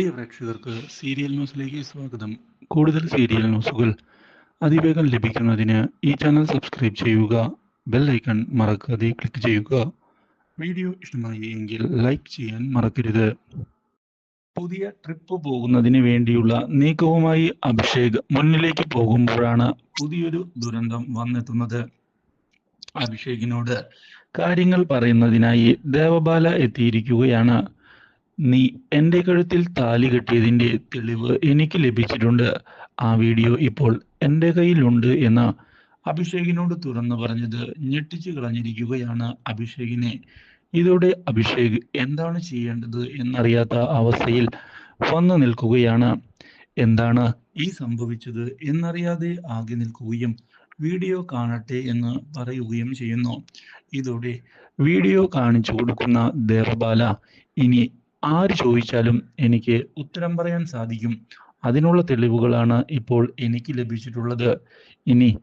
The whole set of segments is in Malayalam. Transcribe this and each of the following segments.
പ്രിയ പ്രേക്ഷകർക്ക് സീരിയൽ ന്യൂസിലേക്ക് സ്വാഗതം. കൂടുതൽ സീരിയൽ ന്യൂസുകൾ അതിവേഗം ലഭിക്കുന്നതിന് ഈ ചാനൽ സബ്സ്ക്രൈബ് ചെയ്യുക ബെൽ ഐക്കൺ മറക്കാതെ ക്ലിക്ക് ചെയ്യുക. വീഡിയോ ഇഷ്ടമായി എങ്കിൽ ലൈക്ക് ചെയ്യാൻ മറക്കരുത്. പുതിയ ട്രിപ്പ് പോകുന്നതിന് വേണ്ടിയുള്ള നീക്കവുമായി അഭിഷേക് മുന്നിലേക്ക് പോകുമ്പോഴാണ് പുതിയൊരു ദുരന്തം വന്നെത്തുന്നത്. അഭിഷേകിനോട് കാര്യങ്ങൾ പറയുന്നതിനായി ദേവബാല എത്തിയിരിക്കുകയാണ്. നീ എന്റെ കഴുത്തിൽ താലി കെട്ടിയതിന്റെ തെളിവ് എനിക്ക് ലഭിച്ചിട്ടുണ്ട്. ആ വീഡിയോ ഇപ്പോൾ എന്റെ കയ്യിലുണ്ട് എന്ന് അഭിഷേകിനോട് തുറന്നു പറഞ്ഞത് ഞെട്ടിച്ചു കളഞ്ഞിരിക്കുകയാണ് അഭിഷേകിനെ. ഇതോടെ അഭിഷേക് എന്താണ് ചെയ്യേണ്ടത് എന്നറിയാത്ത അവസ്ഥയിൽ വന്നു നിൽക്കുകയാണ്. എന്താണ് ഈ സംഭവിച്ചത് എന്നറിയാതെ ആകെ നിൽക്കുകയും വീഡിയോ കാണട്ടെ എന്ന് പറയുകയും ചെയ്യുന്നു. ഇതോടെ വീഡിയോ കാണിച്ചു കൊടുക്കുന്ന ദേവബാല ഇനി ആര് ചോദിച്ചാലും എനിക്ക് ഉത്തരം പറയാൻ സാധിക്കും. അതിനുള്ള തെളിവുകളാണ് ഇപ്പോൾ എനിക്ക് ലഭിച്ചിട്ടുള്ളത്. ഇനി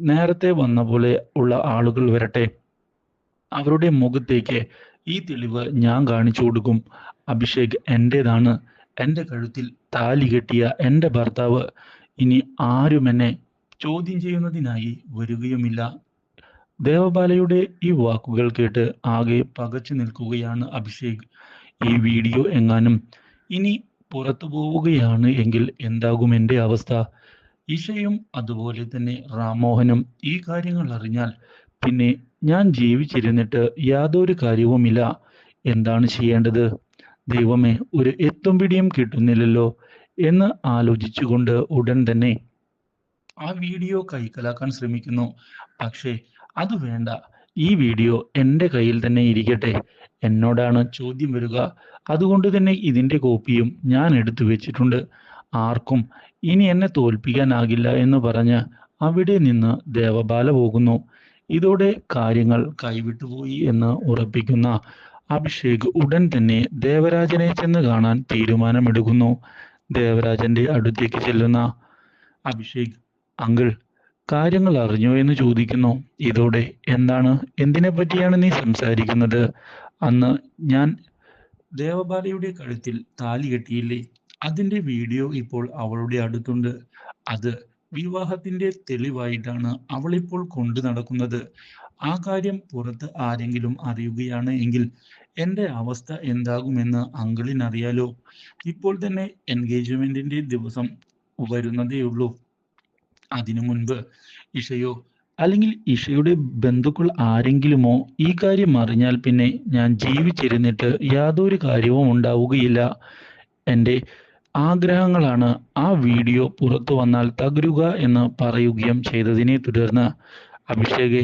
നേരത്തെ വന്ന പോലെ ഉള്ള ആളുകൾ വരട്ടെ. അവരുടെ മുഖത്തേക്ക് ഈ തെളിവ് ഞാൻ കാണിച്ചു കൊടുക്കും. അഭിഷേക് എന്റെതാണ് എന്റെ കഴുത്തിൽ താലി കെട്ടിയ എന്റെ ഭർത്താവ് ഇനി ആരും എന്നെ ചോദ്യം ചെയ്യുന്നതിനായി വരികയുമില്ല. ദേവബാലയുടെ ഈ വാക്കുകൾ കേട്ട് ആകെ പകച്ചു നിൽക്കുകയാണ് അഭിഷേക്. ഈ വീഡിയോ എങ്ങാനും ഇനി പുറത്തു പോവുകയാണ് എങ്കിൽ എന്താകും എന്റെ അവസ്ഥ? ഈശയും അതുപോലെ തന്നെ റാമോഹനും ഈ കാര്യങ്ങൾ അറിഞ്ഞാൽ പിന്നെ ഞാൻ ജീവിച്ചിരുന്നിട്ട് യാതൊരു കാര്യവുമില്ല. എന്താണ് ചെയ്യേണ്ടത്? ദൈവമേ ഒരു എത്തും പിടിയും കിട്ടുന്നില്ലല്ലോ എന്ന് ആലോചിച്ചുകൊണ്ട് ഉടൻ തന്നെ ആ വീഡിയോ കൈക്കലാക്കാൻ ശ്രമിക്കുന്നു. പക്ഷേ അത് വേണ്ട. ഈ വീഡിയോ എന്റെ കയ്യിൽ തന്നെ ഇരിക്കട്ടെ. എന്നോടാണ് ചോദ്യം വരിക. അതുകൊണ്ട് തന്നെ ഇതിന്റെ കോപ്പിയും ഞാൻ എടുത്തു വെച്ചിട്ടുണ്ട്. ആർക്കും ഇനി എന്നെ തോൽപ്പിക്കാനാകില്ല എന്ന് പറഞ്ഞ് അവിടെ നിന്ന് ദേവബാല പോകുന്നു. ഇതോടെ കാര്യങ്ങൾ കൈവിട്ടുപോയി എന്ന് ഉറപ്പിക്കുന്ന അഭിഷേക് ഉടൻ തന്നെ ദേവരാജനെ ചെന്ന് കാണാൻ തീരുമാനമെടുക്കുന്നു. ദേവരാജന്റെ അടുത്തേക്ക് ചെല്ലുന്ന അഭിഷേക് അങ്കിൾ കാര്യങ്ങൾ അറിഞ്ഞോ എന്ന് ചോദിക്കുന്നു. ഇതോടെ എന്താണ്? എന്തിനെ പറ്റിയാണ് നീ സംസാരിക്കുന്നത്? അന്ന് ഞാൻ ദേവബാലയുടെ കഴുത്തിൽ താലി കെട്ടിയില്ലേ? അതിന്റെ വീഡിയോ ഇപ്പോൾ അവളുടെ അടുത്തുണ്ട്. അത് വിവാഹത്തിന്റെ തെളിവായിട്ടാണ് അവളിപ്പോൾ കൊണ്ടു നടക്കുന്നത്. ആ കാര്യം പുറത്ത് ആരെങ്കിലും അറിയുകയാണ് എങ്കിൽ എന്റെ അവസ്ഥ എന്താകുമെന്ന് അങ്കിളിനറിയാലോ. ഇപ്പോൾ തന്നെ എൻഗേജ്മെന്റിന്റെ ദിവസം വരുന്നതേ ഉള്ളൂ അതിനു മുൻപ് ഇഷയോ അല്ലെങ്കിൽ ഇഷയുടെ ബന്ധുക്കൾ ആരെങ്കിലുമോ ഈ കാര്യം അറിഞ്ഞാൽ പിന്നെ ഞാൻ ജീവിച്ചിരുന്നിട്ട് യാതൊരു കാര്യവും ഉണ്ടാവുകയില്ല. എന്റെ ആഗ്രഹങ്ങളാണ് ആ വീഡിയോ പുറത്തു വന്നാൽ തകരുക എന്ന് പറയുകയും ചെയ്തതിനെ തുടർന്ന് അഭിഷേകെ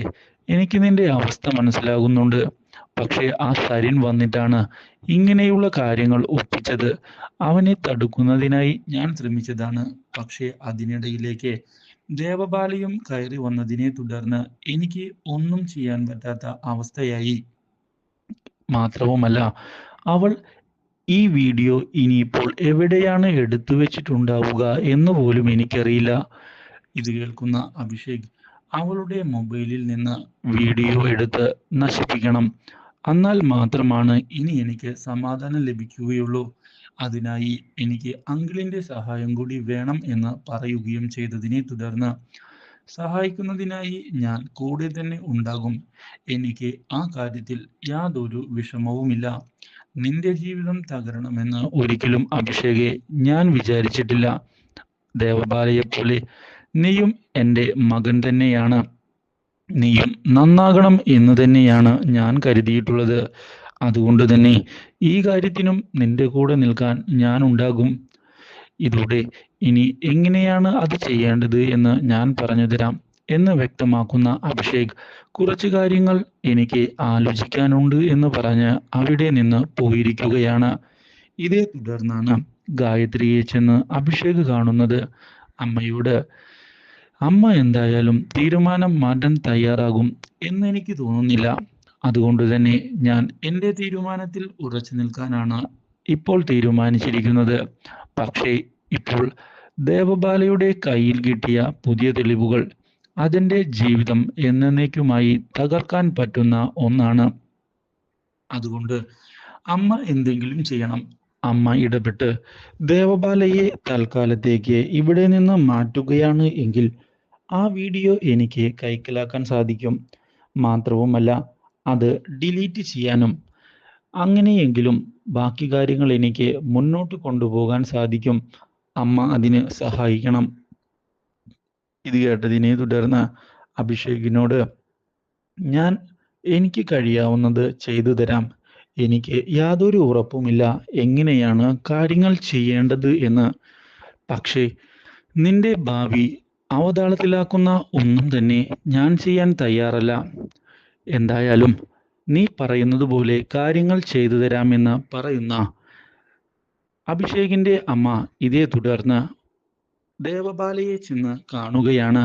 എനിക്ക് നിന്റെ അവസ്ഥ മനസ്സിലാകുന്നുണ്ട്. പക്ഷേ ആ സരിൻ വന്നിട്ടാണ് ഇങ്ങനെയുള്ള കാര്യങ്ങൾ ഒപ്പിച്ചത്. അവനെ തടുക്കുന്നതിനായി ഞാൻ ശ്രമിച്ചതാണ്. പക്ഷേ അതിനിടയിലേക്ക് ദേവബാലയും കയറി വന്നതിനെ തുടർന്ന് എനിക്ക് ഒന്നും ചെയ്യാൻ പറ്റാത്ത അവസ്ഥയായി. മാത്രവുമല്ല അവൾ ഈ വീഡിയോ ഇനിയിപ്പോൾ എവിടെയാണ് എടുത്തു വെച്ചിട്ടുണ്ടാവുക എന്ന് പോലും എനിക്കറിയില്ല. ഇത് കേൾക്കുന്ന അഭിഷേക് അവളുടെ മൊബൈലിൽ നിന്ന് വീഡിയോ എടുത്ത് നശിപ്പിക്കണം. എന്നാൽ മാത്രമാണ് ഇനി എനിക്ക് സമാധാനം ലഭിക്കുകയുള്ളൂ. അതിനായി എനിക്ക് അങ്കിളിന്റെ സഹായം കൂടി വേണം എന്ന് പറയുകയും ചെയ്തതിനെ തുടർന്ന് സഹായിക്കുന്നതിനായി ഞാൻ കൂടെ തന്നെ ഉണ്ടാകും. എനിക്ക് ആ കാര്യത്തിൽ യാതൊരു വിഷമവുമില്ല. നിന്റെ ജീവിതം തകരണമെന്ന് ഒരിക്കലും അഭിഷേകെ ഞാൻ വിചാരിച്ചിട്ടില്ല. ദേവബാലയെ പോലെ നീയും എന്റെ മകൻ തന്നെയാണ്. നീയും നന്നാകണം എന്ന് തന്നെയാണ് ഞാൻ കരുതിയിട്ടുള്ളത്. അതുകൊണ്ട് തന്നെ ഈ കാര്യത്തിനും നിന്റെ കൂടെ നിൽക്കാൻ ഞാൻ ഉണ്ടാകും. ഇതോടെ ഇനി എങ്ങനെയാണ് അത് ചെയ്യേണ്ടത് എന്ന് ഞാൻ പറഞ്ഞു തരാം എന്ന് വ്യക്തമാക്കുന്ന അഭിഷേക് കുറച്ച് കാര്യങ്ങൾ എനിക്ക് ആലോചിക്കാനുണ്ട് എന്ന് പറഞ്ഞ് അവിടെ നിന്ന് പോയിരിക്കുകയാണ്. ഇതേ തുടർന്നാണ് ഗായത്രിയെ ചെന്ന് അഭിഷേക് കാണുന്നത്. അമ്മയോട് അമ്മ എന്തായാലും തീരുമാനം മാറ്റാൻ തയ്യാറാകും എന്നെനിക്ക് തോന്നുന്നില്ല. അതുകൊണ്ട് തന്നെ ഞാൻ എന്റെ തീരുമാനത്തിൽ ഉറച്ചു നിൽക്കാനാണ് ഇപ്പോൾ തീരുമാനിച്ചിരിക്കുന്നത്. പക്ഷേ ഇപ്പോൾ ദേവബാലയുടെ കയ്യിൽ കിട്ടിയ പുതിയ തെളിവുകൾ അതിന്റെ ജീവിതം എന്നേക്കുമായി തകർക്കാൻ പറ്റുന്ന ഒന്നാണ്. അതുകൊണ്ട് അമ്മ എന്തെങ്കിലും ചെയ്യണം. അമ്മ ഇടപെട്ട് ദേവബാലയെ തൽക്കാലത്തേക്ക് ഇവിടെ നിന്ന് മാറ്റുകയാണ് എങ്കിൽ ആ വീഡിയോ എനിക്ക് കൈക്കലാക്കാൻ സാധിക്കും. മാത്രവുമല്ല അത് ഡിലീറ്റ് ചെയ്യാനും അങ്ങനെയെങ്കിലും ബാക്കി കാര്യങ്ങൾ എനിക്ക് മുന്നോട്ട് കൊണ്ടുപോകാൻ സാധിക്കും. അമ്മ അതിന് സഹായിക്കണം. ഇത് കേട്ടതിനെ തുടർന്ന് അഭിഷേകിനോട് ഞാൻ എനിക്ക് കഴിയാവുന്നത് ചെയ്തു തരാം. എനിക്ക് യാതൊരു ഉറപ്പുമില്ല. എങ്ങനെയാണ് കാര്യങ്ങൾ ചെയ്യേണ്ടത് എന്ന്? പക്ഷേ നിന്റെ ഭാവി അവതാളത്തിലാക്കുന്ന ഒന്നും തന്നെ ഞാൻ ചെയ്യാൻ തയ്യാറല്ല. എന്തായാലും നീ പറയുന്നത് പോലെ കാര്യങ്ങൾ ചെയ്തു തരാമെന്ന് പറയുന്ന അഭിഷേകിന്റെ അമ്മ ഇതേ തുടർന്ന് ദേവബാലയെ ചെന്ന് കാണുകയാണ്.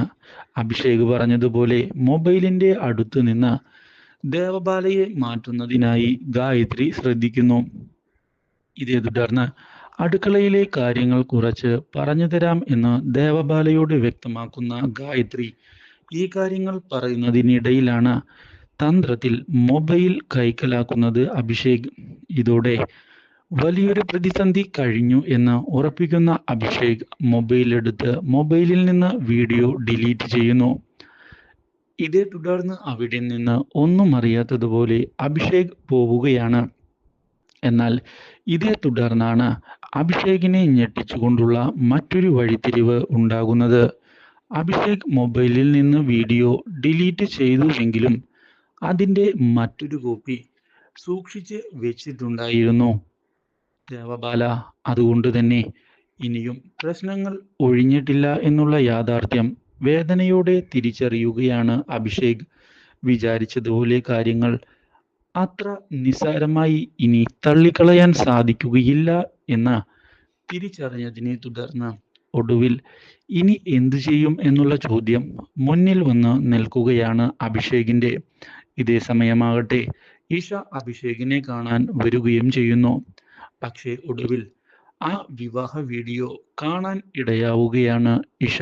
അഭിഷേക് പറഞ്ഞതുപോലെ മൊബൈലിന്റെ അടുത്ത് നിന്ന് ദേവബാലയെ മാറ്റുന്നതിനായി ഗായത്രി ശ്രദ്ധിക്കുന്നു. ഇതേ തുടർന്ന് അടുക്കളയിലെ കാര്യങ്ങൾ കുറച്ച് പറഞ്ഞു തരാം എന്ന് ദേവബാലയോട് വ്യക്തമാക്കുന്ന ഗായത്രി ഈ കാര്യങ്ങൾ പറയുന്നതിനിടയിലാണ് തന്ത്രത്തിൽ മൊബൈൽ കൈക്കലാക്കുന്നത് അഭിഷേക്. ഇതോടെ വലിയൊരു പ്രതിസന്ധി കഴിഞ്ഞു എന്ന് ഉറപ്പിക്കുന്ന അഭിഷേക് മൊബൈൽ എടുത്ത് മൊബൈലിൽ നിന്ന് വീഡിയോ ഡിലീറ്റ് ചെയ്യുന്നു. ഇതേ തുടർന്ന് അവിടെ നിന്ന് ഒന്നും അറിയാത്തതുപോലെ അഭിഷേക് പോവുകയാണ്. എന്നാൽ ഇതേ തുടർന്നാണ് അഭിഷേകിനെ ഞെട്ടിച്ചുകൊണ്ടുള്ള മറ്റൊരു വഴിത്തിരിവ് ഉണ്ടാകുന്നത്. അഭിഷേക് മൊബൈലിൽ നിന്ന് വീഡിയോ ഡിലീറ്റ് ചെയ്തുവെങ്കിലും അതിന്റെ മറ്റൊരു കോപ്പി സൂക്ഷിച്ച് വെച്ചിട്ടുണ്ടായിരുന്നു. ദേവബാല അതുകൊണ്ട് തന്നെ ഇനിയും പ്രശ്നങ്ങൾ ഒഴിഞ്ഞിട്ടില്ല എന്നുള്ള യാഥാർത്ഥ്യം വേദനയോടെ തിരിച്ചറിയുകയാണ് അഭിഷേക്. വിചാരിച്ചതുപോലെ കാര്യങ്ങൾ അത്ര നിസ്സാരമായി ഇനി തള്ളിക്കളയാൻ സാധിക്കുകയില്ല എന്ന തിരിച്ചറിഞ്ഞതിനെ തുടർന്ന് ഒടുവിൽ ഇനി എന്തു ചെയ്യും എന്നുള്ള ചോദ്യം മുന്നിൽ വന്ന് നിൽക്കുകയാണ് അഭിഷേകിന്റെ ഇതേ സമയമാകട്ടെ ഈശ അഭിഷേകിനെ കാണാൻ വരികയും ചെയ്യുന്നു. പക്ഷേ ഒടുവിൽ ആ വിവാഹ വീഡിയോ കാണാൻ ഇടയാവുകയാണ് Isha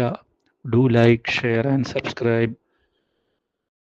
do like share and subscribe.